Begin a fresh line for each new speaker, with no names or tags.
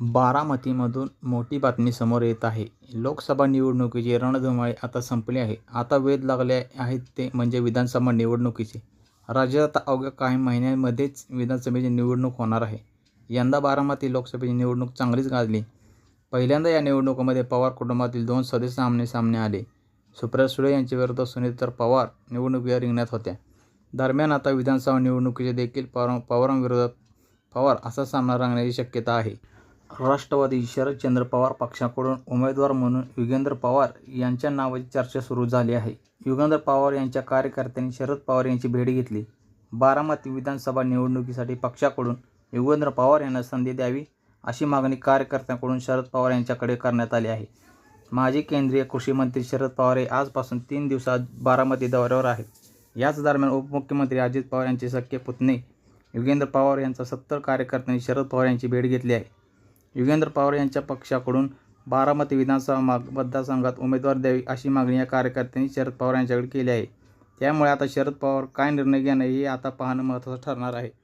बारामतीमधून मोठी बातमी समोर येत आहे. लोकसभा निवडणुकीची रणधुमाळी आता संपली आहे. आता वेध लागले आहेत ते म्हणजे विधानसभा निवडणुकीचे. राज्यात आता अवघ्या काही महिन्यांमध्येच विधानसभेची निवडणूक होणार आहे. यंदा बारामती लोकसभेची निवडणूक चांगलीच गाजली. पहिल्यांदा या निवडणुकीमध्ये पवार कुटुंबातील दोन सदस्य आमने-सामने आले. सुप्रिया सुळे यांच्याविरोधात तर पवार निवडणुकीवर रिंगणात होत्या. दरम्यान आता विधानसभा निवडणुकीचे देखील पवार पवारांविरोधात पवार असा सामना रंगण्याची शक्यता आहे. राष्ट्रवादी शरदचंद्र पवार पक्षाकडून उमेदवार म्हणून युगेंद्र पवार यांच्या नावाची चर्चा सुरू झाली आहे. युगेंद्र पवार यांच्या कार्यकर्त्यांनी शरद पवार यांची भेट घेतली. बारामती विधानसभा निवडणुकीसाठी पक्षाकडून युगेंद्र पवार यांना संधी द्यावी अशी मागणी कार्यकर्त्यांकडून शरद पवार यांच्याकडे करण्यात आली आहे. माजी केंद्रीय कृषिमंत्री शरद पवार हे आजपासून तीन दिवसात बारामती दौऱ्यावर आहेत. याच दरम्यान उपमुख्यमंत्री अजित पवार यांचे सख्खे पुतणे युगेंद्र पवार यांचा सत्तर कार्यकर्त्यांनी शरद पवार यांची भेट घेतली आहे. युगेंद्र पवार यांच्या पक्षाकडून बारामती विधानसभा माग मतदारसंघात उमेदवार द्यावी अशी मागणी या कार्यकर्त्यांनी शरद पवार यांच्याकडे केली आहे. त्यामुळे आता शरद पवार काय निर्णय घेणं हे आता पाहणं महत्त्वाचं ठरणार आहे.